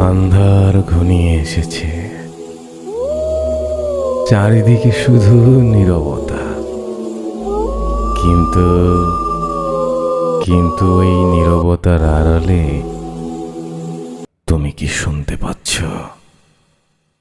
আন্ধার ঘনিয়ে এসেছে। চারিদিকে শুধু নীরবতা। কিন্তু কিন্তু এই নীরবতার আড়ালে তুমি কি শুনতে পাচ্ছ?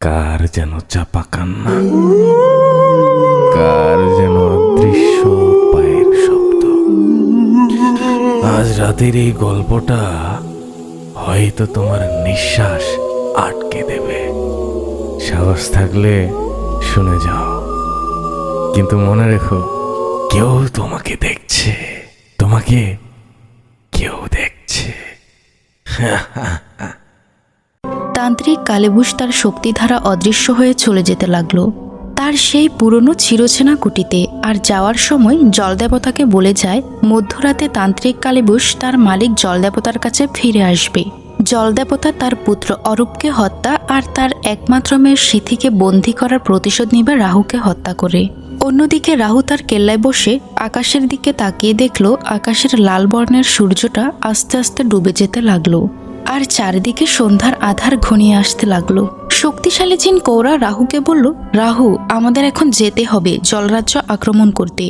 কার যেন চাপা কান্না? কার যেন অদৃশ্য পায়ের শব্দ? আজ রাতের এই গল্পটা হয়তো তোমার নিঃশ্বাস আটকে দেবে। সাহস থাকলে শুনে যাও। কিন্তু মনে রেখো, কেউ তোমাকে দেখছে। তোমাকে কেউ দেখছে। তান্ত্রিক কালেবুস তার শক্তিধারা অদৃশ্য হয়ে চলে যেতে লাগল। তার সেই পুরনো চিরচেনা কুটিতে আর যাওয়ার সময় জলদেবতাকে বলে যায়, মধ্যরাতে তান্ত্রিক কালেবুস তার মালিক জলদেবতার কাছে ফিরে আসবে। জলদেবতা তার পুত্র অরূপকে হত্যা আর তার একমাত্র মেয়ের সিথিকে বন্দী করার প্রতিশোধ নিবে রাহুকে হত্যা করে। অন্যদিকে রাহু তার কেল্লায় বসে আকাশের দিকে তাকিয়ে দেখল, আকাশের লাল বর্ণের সূর্যটা আস্তে আস্তে ডুবে যেতে লাগল। আর চারিদিকে সন্ধ্যার আধার ঘনিয়ে আসতে লাগল। শক্তিশালী জিন কৌরা রাহুকে বলল, রাহু, আমাদের এখন যেতে হবে জলরাজ্য আক্রমণ করতে।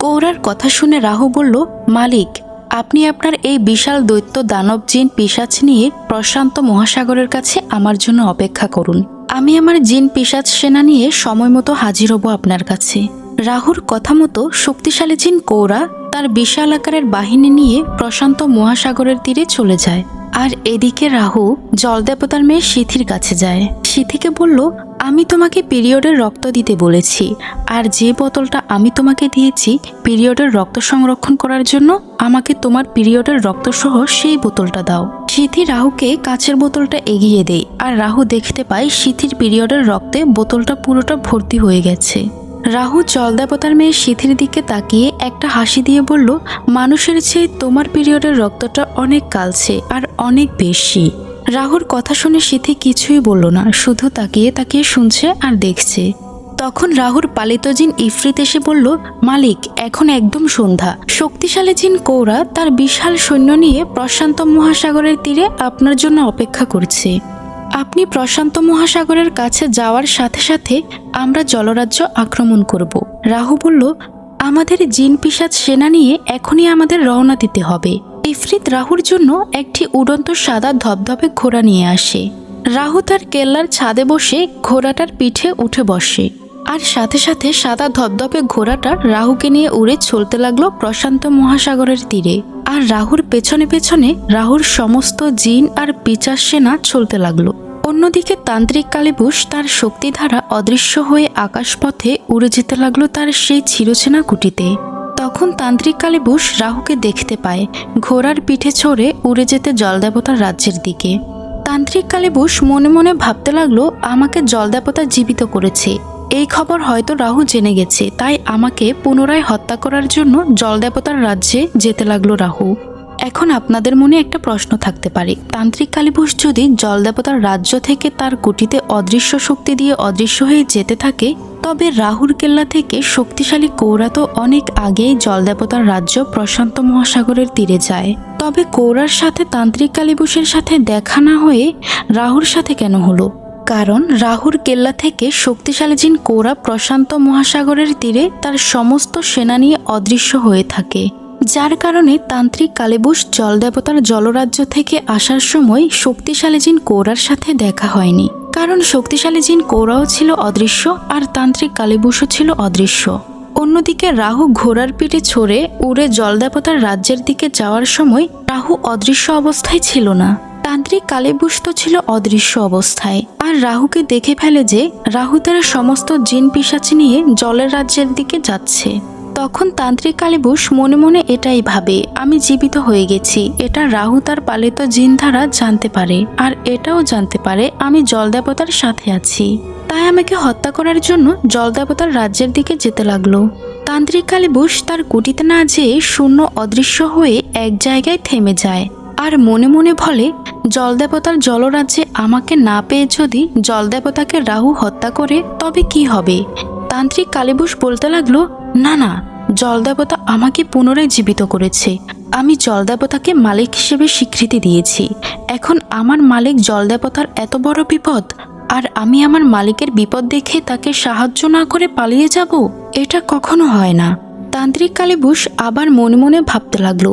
কৌরার কথা শুনে রাহু বলল, মালিক, আপনি আপনার এই বিশাল দৈত্য দানব জিন পিসাচ নিয়ে প্রশান্ত মহাসাগরের কাছে আমার জন্য অপেক্ষা করুন। আমি আমার জিন পিসাচ সেনা নিয়ে সময় মতো হাজির হব আপনার কাছে। রাহুর কথা মতো শক্তিশালী জিন কৌরা তার বিশাল আকারের বাহিনী নিয়ে প্রশান্ত মহাসাগরের তীরে চলে যায়। আর এদিকে রাহু জলদেবতার মেয়ে সিথির কাছে যায়। সিথিকে বলল, আমি তোমাকে পিরিয়ডের রক্ত দিতে বলেছি। আর যে বোতলটা আমি তোমাকে দিয়েছি পিরিয়ডের রক্ত সংরক্ষণ করার জন্য, আমাকে তোমার পিরিয়ডের রক্তসহ সেই বোতলটা দাও। সিথি রাহুকে কাচের বোতলটা এগিয়ে দেয়, আর রাহু দেখতে পায় সিথির পিরিয়ডের রক্তে বোতলটা পুরোটা ভর্তি হয়ে গেছে। রাহু জলদেবতার মেয়ে সিথির দিকে তাকিয়ে একটা হাসি দিয়ে বলল, মানুষের চেয়ে তোমার পিরিয়ডের রক্তটা অনেক কালছে আর অনেক বেশি। রাহুর কথা শুনে সিথি কিছুই বলল না, শুধু তাকিয়ে তাকিয়ে শুনছে আর দেখছে। তখন রাহুর পালিত জিন ইফরিত এসে বলল, মালিক, এখন একদম সন্ধ্যা। শক্তিশালী জিন কৌরা তার বিশাল সৈন্য নিয়ে প্রশান্ত মহাসাগরের তীরে আপনার জন্য অপেক্ষা করছে। আপনি প্রশান্ত মহাসাগরের কাছে যাওয়ার সাথে সাথে আমরা জলরাজ্য আক্রমণ করব। রাহু বলল, আমাদের জিন পিসাদ সেনা নিয়ে এখনই আমাদের রওনা দিতে হবে। ইফরিত রাহুর জন্য একটি উড়ন্ত সাদা ধবধবে ঘোড়া নিয়ে আসে। রাহু তার কেল্লার ছাদে বসে ঘোড়াটার পিঠে উঠে বসে। আর সাথে সাথে সাদা ধপধপে ঘোড়াটা রাহুকে নিয়ে উড়ে চলতে লাগল প্রশান্ত মহাসাগরের তীরে। আর রাহুর পেছনে পেছনে রাহুর সমস্ত জিন আর পিচার সেনা চলতে লাগল। অন্যদিকে তান্ত্রিক কালিবুস তার শক্তিধারা অদৃশ্য হয়ে আকাশপথে উড়ে যেতে লাগল তার সেই চিরচেনা কুটিতে। তখন তান্ত্রিক কালিবুস রাহুকে দেখতে পায়, ঘোড়ার পিঠে চড়ে উড়ে যেতে জলদেবতার রাজ্যের দিকে। তান্ত্রিক কালিবুস মনে মনে ভাবতে লাগল, আমাকে জলদেবতা জীবিত করেছে। এই খবর হয়তো রাহু জেনে গেছে, তাই আমাকে পুনরায় হত্যা করার জন্য জলদেবতার রাজ্যে যেতে লাগল রাহু। এখন আপনাদের মনে একটা প্রশ্ন থাকতে পারে, তান্ত্রিক কালীবুস যদি জলদেবতার রাজ্য থেকে তার কুটিতে অদৃশ্য শক্তি দিয়ে অদৃশ্য হয়ে যেতে থাকে, তবে রাহুর কেল্লা থেকে শক্তিশালী কৌরা তো অনেক আগেই জলদেবতার রাজ্য প্রশান্ত মহাসাগরের তীরে যায়। তবে কৌরার সাথে তান্ত্রিক কালীবুসের সাথে দেখা না হয়ে রাহুর সাথে কেন হলো? কারণ রাহুর কেল্লা থেকে শক্তিশালী জিন কোরা প্রশান্ত মহাসাগরের তীরে তার সমস্ত সেনা নিয়ে অদৃশ্য হয়ে থাকে। যার কারণে তান্ত্রিক কালেবুস জলদেবতার জলরাজ্য থেকে আসার সময় শক্তিশালী জিন কোরার সাথে দেখা হয়নি। কারণ শক্তিশালী জিন কৌরাও ছিল অদৃশ্য আর তান্ত্রিক কালেবুসও ছিল অদৃশ্য। অন্যদিকে রাহু ঘোড়ার পিঠে ছড়ে উড়ে জলদেবতার রাজ্যের দিকে যাওয়ার সময় রাহু অদৃশ্য অবস্থায় ছিল না। তান্ত্রিক কালেবুস তো ছিল অদৃশ্য অবস্থায়। আর রাহুকে দেখে ফেলে যে রাহু তার সমস্ত জিন পিসাচ নিয়ে জলের রাজ্যের দিকে যাচ্ছে। তখন তান্ত্রিক কালীবুস মনে মনে এটাই ভাবে, আমি জীবিত হয়ে গেছি। এটা রাহু তার পালিত জিন দ্বারা জানতে পারে। আর এটাও জানতে পারে, আমি জলদেবতার সাথে আছি। তাই আমাকে হত্যা করার জন্য জলদেবতার রাজ্যের দিকে যেতে লাগল। তান্ত্রিক কালীবুস তার কুটিতে না যেয়ে শূন্য অদৃশ্য হয়ে এক জায়গায় থেমে যায়। আর মনে মনে বলে জলদেবতার জলরাজ্যে আমাকে না পেয়ে যদি জলদেবতাকে রাহু হত্যা করে, তবে কি হবে? তান্ত্রিক কালীবুস বলতে লাগল, না না, জলদেবতা আমাকে পুনরায় জীবিত করেছে। আমি জলদেবতাকে মালিক হিসেবে স্বীকৃতি দিয়েছি। এখন আমার মালিক জলদেবতার এত বড় বিপদ, আর আমি আমার মালিকের বিপদ দেখে তাকে সাহায্য না করে পালিয়ে যাব? এটা কখনো হয় না। তান্ত্রিক কালীবুস আবার মনে মনে ভাবতে লাগল,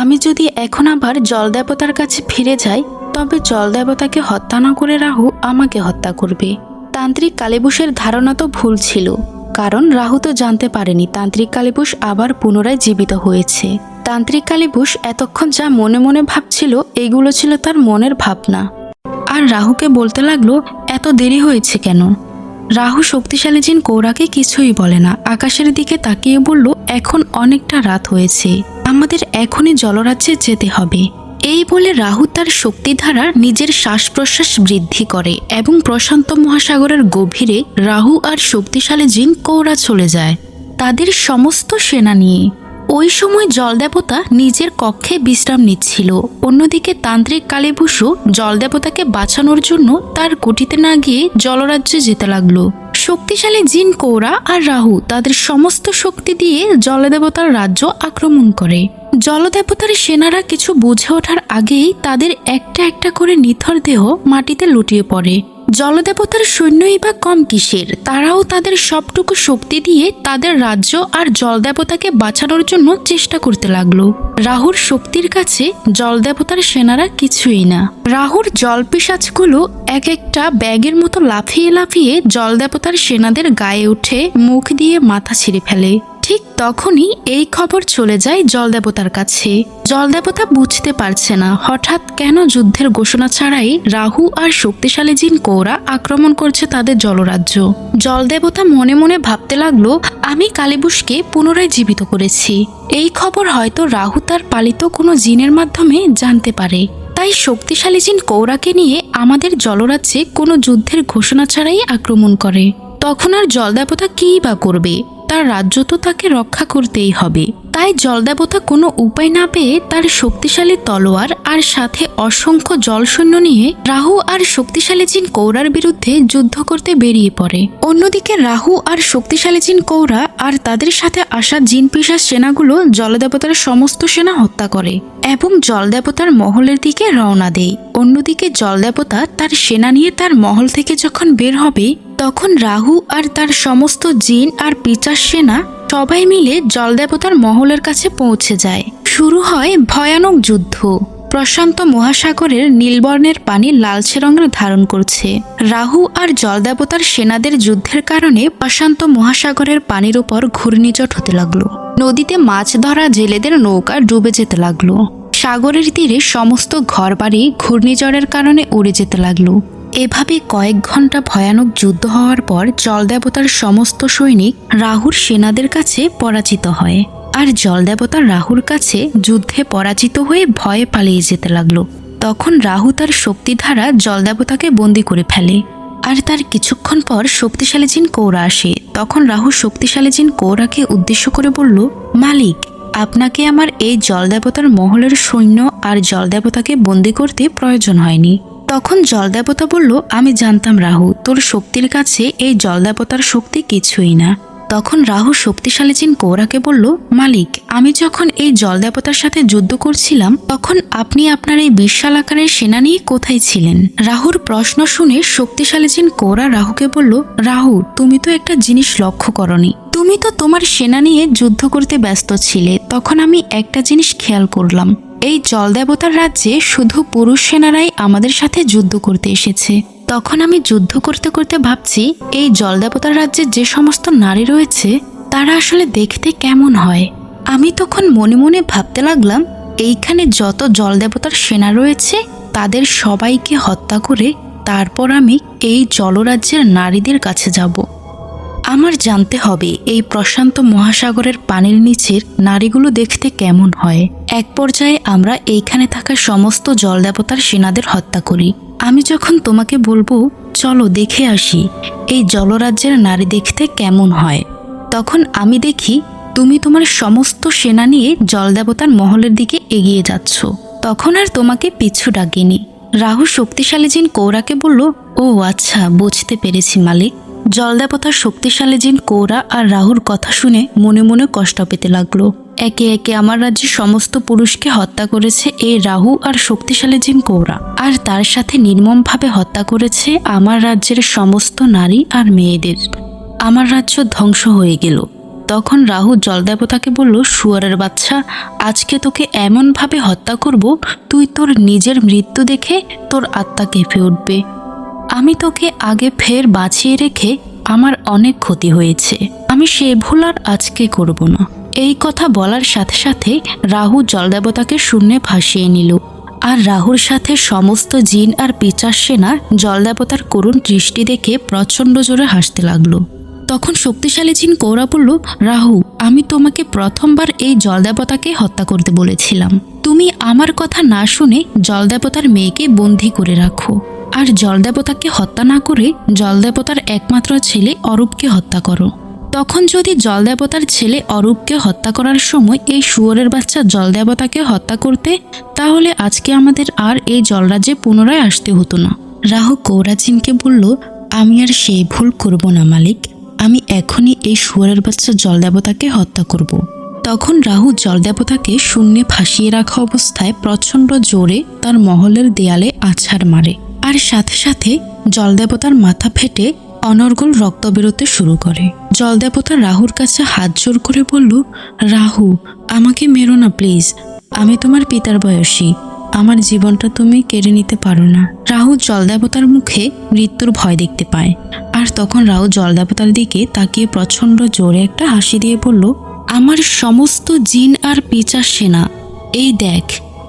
আমি যদি এখন আবার জলদেবতার কাছে ফিরে যাই, তবে জল দেবতাকে হত্যা না করে রাহু আমাকে হত্যা করবে। তান্ত্রিক কালীবুসের ধারণা তো ভুল ছিল, কারণ রাহু তো জানতে পারেনি তান্ত্রিক কালীবুস আবার পুনরায় জীবিত হয়েছে। তান্ত্রিক কালীবুস এতক্ষণ যা মনে মনে ভাবছিল, এগুলো ছিল তার মনের ভাবনা। আর রাহুকে বলতে লাগল, এত দেরি হয়েছে কেন? রাহু শক্তিশালী জিন কৌরাকে কিছুই বলে না। আকাশের দিকে তাকিয়ে বলল, এখন অনেকটা রাত হয়েছে। আমাদের এখনই জলরাজ্যে যেতে হবে। এই বলে রাহু তার শক্তিধারা নিজের শ্বাস প্রশ্বাস বৃদ্ধি করে এবং প্রশান্ত মহাসাগরের গভীরে রাহু আর শক্তিশালী জিন কৌরা চলে যায়। তাদের সমস্ত সেনা নিয়ে ওই সময় জলদেবতা নিজের কক্ষে বিশ্রাম নিচ্ছিল। অন্যদিকে তান্ত্রিক কালীভূষু জলদেবতাকে বাঁচানোর জন্য তার কুটিতে না গিয়ে জলরাজ্যে যেতে লাগল। শক্তিশালী জিন কৌরা আর রাহু তাদের সমস্ত শক্তি দিয়ে জলদেবতার রাজ্য আক্রমণ করে। জলদেবতার সেনারা কিছু বুঝে ওঠার আগেই তাদের একটা একটা করে নিথর দেহ মাটিতে লুটিয়ে পড়ে। জলদেবতার সৈন্যই বা কম কিসের? তারাও তাদের সবটুকু শক্তি দিয়ে তাদের রাজ্য আর জলদেবতাকে বাঁচানোর জন্য চেষ্টা করতে লাগল। রাহুর শক্তির কাছে জলদেবতার সেনারা কিছুই না। রাহুর জলপিসাজগুলো এক একটা ব্যাগের মতো লাফিয়ে লাফিয়ে জলদেবতার সেনাদের গায়ে উঠে মুখ দিয়ে মাথা ছিঁড়ে ফেলে। তখনই এই খবর চলে যায় জলদেবতার কাছে। জলদেবতা বুঝতে পারছে না, হঠাৎ কেন যুদ্ধের ঘোষণা ছাড়াই রাহু আর শক্তিশালী জিন কৌরা আক্রমণ করছে তাদের জলরাজ্য। জলদেবতা মনে মনে ভাবতে লাগল, আমি কালীবুসকে পুনরায় জীবিত করেছি। এই খবর হয়তো রাহু তার পালিত কোনো জিনের মাধ্যমে জানতে পারে। তাই শক্তিশালী জিন কৌরাকে নিয়ে আমাদের জলরাজ্যে কোনো যুদ্ধের ঘোষণা ছাড়াই আক্রমণ করে। তখন আর জলদেবতা কী বা করবে? তার রাজ্য তো তাকে রক্ষা করতেই হবে। তাই জলদেবতা কোনো উপায় না পেয়ে তার শক্তিশালী তলোয়ার আর সাথে অসংখ্য জলসৈন্য নিয়ে রাহু আর শক্তিশালী জিন কৌরার বিরুদ্ধে যুদ্ধ করতে বেরিয়ে পড়ে। অন্যদিকে রাহু আর শক্তিশালী জিন কৌরা আর তাদের সাথে আসা জিন পিসার সেনাগুলো জলদেবতার সমস্ত সেনা হত্যা করে এবং জলদেবতার মহলের দিকে রওনা দেয়। অন্যদিকে জলদেবতা তার সেনা নিয়ে তার মহল থেকে যখন বের হবে, তখন রাহু আর তার সমস্ত জিন আর পিচার সেনা সবাই মিলে জলদেবতার মহলের কাছে পৌঁছে যায়। শুরু হয় ভয়ানক যুদ্ধ। প্রশান্ত মহাসাগরের নীলবর্ণের পানি লালচে রঙের ধারণ করছে। রাহু আর জলদেবতার সেনাদের যুদ্ধের কারণে প্রশান্ত মহাসাগরের পানির উপর ঘূর্ণিঝড় হতে লাগল। নদীতে মাছ ধরা জেলেদের নৌকা ডুবে যেতে লাগল। সাগরের তীরে সমস্ত ঘরবাড়ি ঘূর্ণিঝড়ের কারণে উড়ে যেতে লাগল। এভাবে কয়েক ঘণ্টা ভয়ানক যুদ্ধ হওয়ার পর জলদেবতার সমস্ত সৈনিক রাহুর সেনাদের কাছে পরাজিত হয়। আর জলদেবতা রাহুর কাছে যুদ্ধে পরাজিত হয়ে ভয়ে পালিয়ে যেতে লাগল। তখন রাহু তার শক্তিধারা জলদেবতাকে বন্দি করে ফেলে। আর তার কিছুক্ষণ পর শক্তিশালী জিন কৌরা আসে। তখন রাহু শক্তিশালী জিন কৌরাকে উদ্দেশ্য করে বলল, মালিক, আপনাকে আমার এই জলদেবতার মহলের সৈন্য আর জলদেবতাকে বন্দি করতে প্রয়োজন হয়নি। তখন জলদেবতা বলল, আমি জানতাম রাহু, তোর শক্তির কাছে এই জলদেবতার শক্তি কিছুই না। তখন রাহু শক্তিশালী জিন কৌরাকে বলল, মালিক, আমি যখন এই জলদেবতার সাথে যুদ্ধ করছিলাম, তখন আপনি আপনার এই বিশাল আকারের সেনা নিয়ে কোথায় ছিলেন? রাহুর প্রশ্ন শুনে শক্তিশালী জিন কৌরা রাহুকে বলল, রাহু, তুমি তো একটা জিনিস লক্ষ্য করনি। তুমি তো তোমার সেনা নিয়ে যুদ্ধ করতে ব্যস্ত ছিলে। তখন আমি একটা জিনিস খেয়াল করলাম। এই জলদেবতার রাজ্যে শুধু পুরুষ সেনারাই আমাদের সাথে যুদ্ধ করতে এসেছে। তখন আমি যুদ্ধ করতে করতে ভাবছি, এই জলদেবতার রাজ্যে যে সমস্ত নারী রয়েছে, তারা আসলে দেখতে কেমন হয়? আমি তখন মনে মনে ভাবতে লাগলাম, এইখানে যত জলদেবতার সেনা রয়েছে, তাদের সবাইকে হত্যা করে তারপর আমি এই জলরাজ্যের নারীদের কাছে যাব। আমার জানতে হবে এই প্রশান্ত মহাসাগরের পানির নিচের নারীগুলো দেখতে কেমন হয়। এক পর্যায়ে আমরা এইখানে থাকা সমস্ত জলদেবতার সেনাদের হত্যা করি। আমি যখন তোমাকে বলব, চলো দেখে আসি, এই জলরাজ্যের নারী দেখতে কেমন হয়। তখন আমি দেখি, তুমি তোমার সমস্ত সেনা নিয়ে জলদেবতার মহলের দিকে এগিয়ে যাচ্ছ। তখন আর তোমাকে পিছু ডাকিনি। রাহু শক্তিশালী জিন কৌরাকে বলল, ও আচ্ছা বুঝতে পেরেছি মালিক। জলদেবতার শক্তিশালী জিন কৌরা আর রাহুর কথা শুনে মনে মনে কষ্ট পেতে লাগল। একে একে আমার রাজ্যের সমস্ত পুরুষকে হত্যা করেছে এই রাহু আর শক্তিশালী জিন কৌরা। আর তার সাথে নির্মমভাবে হত্যা করেছে আমার রাজ্যের সমস্ত নারী আর মেয়েদের। আমার রাজ্য ধ্বংস হয়ে গেল। তখন রাহু জলদেবতাকে বলল শুয়ারের বাচ্চা, আজকে তোকে এমনভাবে হত্যা করব, তুই তোর নিজের মৃত্যু দেখে তোর আত্মা কেঁপে উঠবে। আমি তোকে আগে ফের বাঁচিয়ে রেখে আমার অনেক ক্ষতি হয়েছে। আমি সে ভুল আর আজকে করব না। এই কথা বলার সাথে সাথে রাহু জলদেবতাকে শূন্যে ভাসিয়ে নিল। আর রাহুর সাথে সমস্ত জিন আর পিচার সেনা জলদেবতার করুণ দৃষ্টি দেখে প্রচণ্ড জোরে হাসতে লাগল। তখন শক্তিশালী জিন কৌরা বলল, রাহু, আমি তোমাকে প্রথমবার এই জলদেবতাকে হত্যা করতে বলেছিলাম। তুমি আমার কথা না শুনে জলদেবতার মেয়েকে বন্দি করে রাখো। আর জলদেবতাকে হত্যা না করে জলদেবতার একমাত্র ছেলে অরূপকে হত্যা করো। তখন যদি জলদেবতার ছেলে অরূপকে হত্যা করার সময় এই শুয়োরের বাচ্চা জলদেবতাকে হত্যা করতে, তাহলে আজকে আমাদের আর এই জলরাজ্যে পুনরায় আসতে হতো না। রাহু কৌরাজিনকে বলল, আমি আর সেই ভুল করব না, মালিক। আমি এখনই এই শুয়োরের বাচ্চা জলদেবতাকে হত্যা করব। তখন রাহু জলদেবতাকে শূন্যে ফাঁসিয়ে রাখা অবস্থায় প্রচণ্ড জোরে তার মহলের দেয়ালে আছাড় মারে। আর সাথে সাথে জলদেবতার মাথা ফেটে অনর্গল রক্ত বেরোতে শুরু করে। জলদেবতা রাহুর কাছে হাত জোর করে বলল, রাহু, আমাকে মেরো না প্লিজ। আমি তোমার পিতার বয়সী। আমার জীবনটা তুমি কেড়ে নিতে পারো না। রাহু জলদেবতার মুখে মৃত্যুর ভয় দেখতে পায়। আর তখন রাহু জলদেবতার দিকে তাকিয়ে প্রচণ্ড জোরে একটা হাসি দিয়ে বলল, আমার সমস্ত জিন আর পিচার সেনা, এই দেখ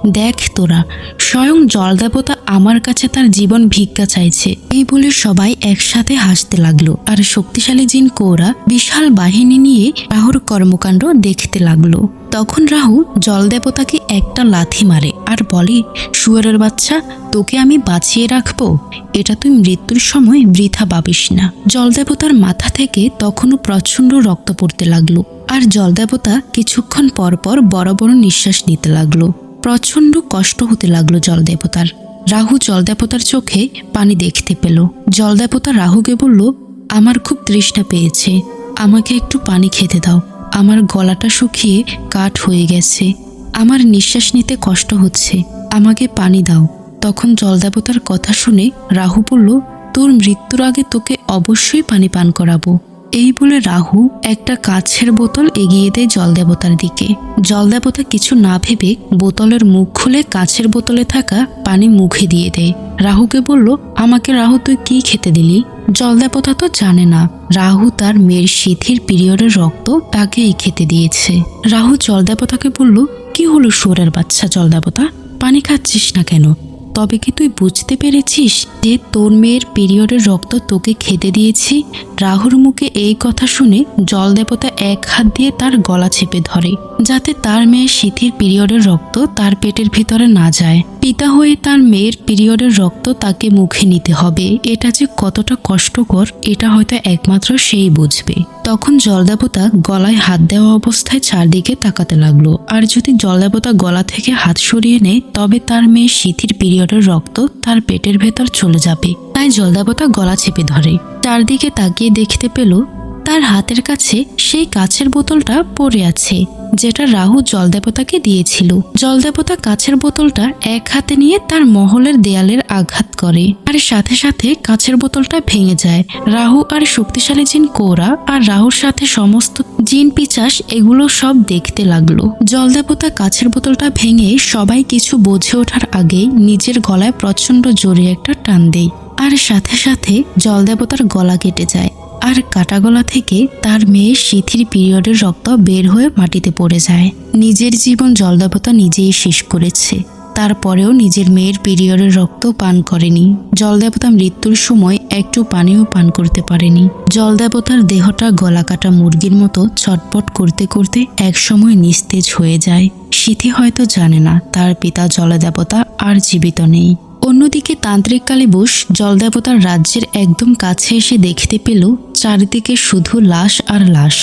দেখ তোরা, স্বয়ং জলদেবতা আমার কাছে তার জীবন ভিক্ষা চাইছে। এই বলে সবাই একসাথে হাসতে লাগল। আর শক্তিশালী জিন কৌরা বিশাল বাহিনী নিয়ে রাহুর কর্মকাণ্ড দেখতে লাগল। তখন রাহু জলদেবতাকে একটা লাথি মারে আর বলে, শুয়ারের বাচ্চা, তোকে আমি বাঁচিয়ে রাখব? এটা তুই মৃত্যুর সময় বৃথা ভাবিস না। জলদেবতার মাথা থেকে তখনও প্রচণ্ড রক্ত পড়তে লাগল। আর জলদেবতা কিছুক্ষণ পর পর বড় বড় নিঃশ্বাস নিতে লাগল। প্রচণ্ড কষ্ট হতে লাগল জলদেবতার। রাহু জলদেবতার চোখে পানি দেখতে পেল। জলদেবতা রাহুকে বলল, আমার খুব তৃষ্ণা পেয়েছে। আমাকে একটু পানি খেতে দাও। আমার গলাটা শুকিয়ে কাঠ হয়ে গেছে। আমার নিঃশ্বাস নিতে কষ্ট হচ্ছে। আমাকে পানি দাও। তখন জলদেবতার কথা শুনে রাহু বলল, তোর মৃত্যুর আগে তোকে অবশ্যই পানি পান করাবো। এই বলে রাহু একটা কাছের বোতল এগিয়ে দেয় জলদেবতার দিকে। জলদেবতা কিছু না ভেবে বোতলের মুখ খুলে কাছের বোতলে থাকা পানি মুখে দিয়ে দেয়। রাহুকে বলল, আমাকে রাহু, তুই কি খেতে দিলি? জলদেবতা তো জানে না। রাহু তার মেয়ের শিথির পিরিয়ডের রক্ত তাকেই খেতে দিয়েছে। রাহু জলদেবতাকে বলল, কি হলো সোরের বাচ্চা জলদেবতা? পানি খাচ্ছিস না কেন? তবে কি তুই বুঝতে পেরেছিস যে তোর মেয়ের পিরিয়ডের রক্ত তোকে খেতে দিয়েছি? রাহুর মুখে এই কথা শুনে জল দেবতা এক হাত দিয়ে তার গলা চেপে ধরে, যাতে তার মেয়ের সিথির পিরিয়ডের রক্ত তার পেটের ভিতরে না যায়। পিতা হয়ে তার মেয়ের পিরিয়ডের রক্ত তাকে মুখে নিতে হবে। এটা যে কতটা কষ্টকর, এটা হয়তো একমাত্র সেই বুঝবে। তখন জলদেবতা গলায় হাত দেওয়া অবস্থায় চারদিকে তাকাতে লাগল। আর যদি জলদেবতা গলা থেকে হাত সরিয়ে নেয়, তবে তার মেয়ের শিথির পিরিয়ডের রক্ত তার পেটের ভেতর চলে যাবে। তাই জলদেবতা গলা চেপে ধরে। চারদিকে তাকিয়ে দেখতে পেল, তার হাতের কাছে সেই কাছের বোতলটা পড়ে আছে। যেটা রাহু জলদেবতাকে দিয়েছিল। জলদেবতা কাছের বোতলটা এক হাতে নিয়ে তার মহলের দেয়ালের আঘাত করে। আর সাথে সাথে কাছের বোতলটা ভেঙে যায়। রাহু আর শক্তিশালী জিন কোরা আর রাহুর সাথে সমস্ত জিন পিচাস এগুলো সব দেখতে লাগল। জলদেবতা কাছের বোতলটা ভেঙে সবাই কিছু বোঝে ওঠার আগেই নিজের গলায় প্রচণ্ড জোরে একটা টান দেয়। আর সাথে সাথে জলদেবতার গলা কেটে যায়। আর কাটা গলা থেকে তার মেয়ের শিথির পিরিয়ডের রক্ত বের হয়ে মাটিতে পড়ে যায়। নিজের জীবন জলদেবতা নিজেই শেষ করেছে। তারপরেও নিজের মেয়ের পিরিয়ডের রক্ত পান করেনি। জলদেবতা মৃত্যুর সময় একটু পানিও পান করতে পারেনি। জলদেবতার দেহটা গলা কাটা মুরগির মতো ছটপট করতে করতে একসময় নিস্তেজ হয়ে যায়। সিথি হয়তো জানে না, তার পিতা জলদেবতা আর জীবিত নেই। অন্যদিকে তান্ত্রিক কালীবুস জলদেবতার রাজ্যের একদম কাছে এসে দেখতে পেল চারিদিকে শুধু লাশ আর লাশ।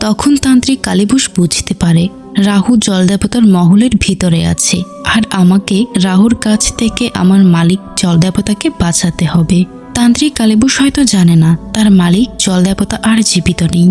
তখন তান্ত্রিক কালীবুস বুঝতে পারে, রাহু জলদেবতার মহলের ভিতরে আছে আর আমাকে রাহুর কাছ থেকে আমার মালিক জলদেবতাকে বাঁচাতে হবে। তান্ত্রিক কালীবুস হয়তো জানে না, তার মালিক জলদেবতা আর জীবিত নেই।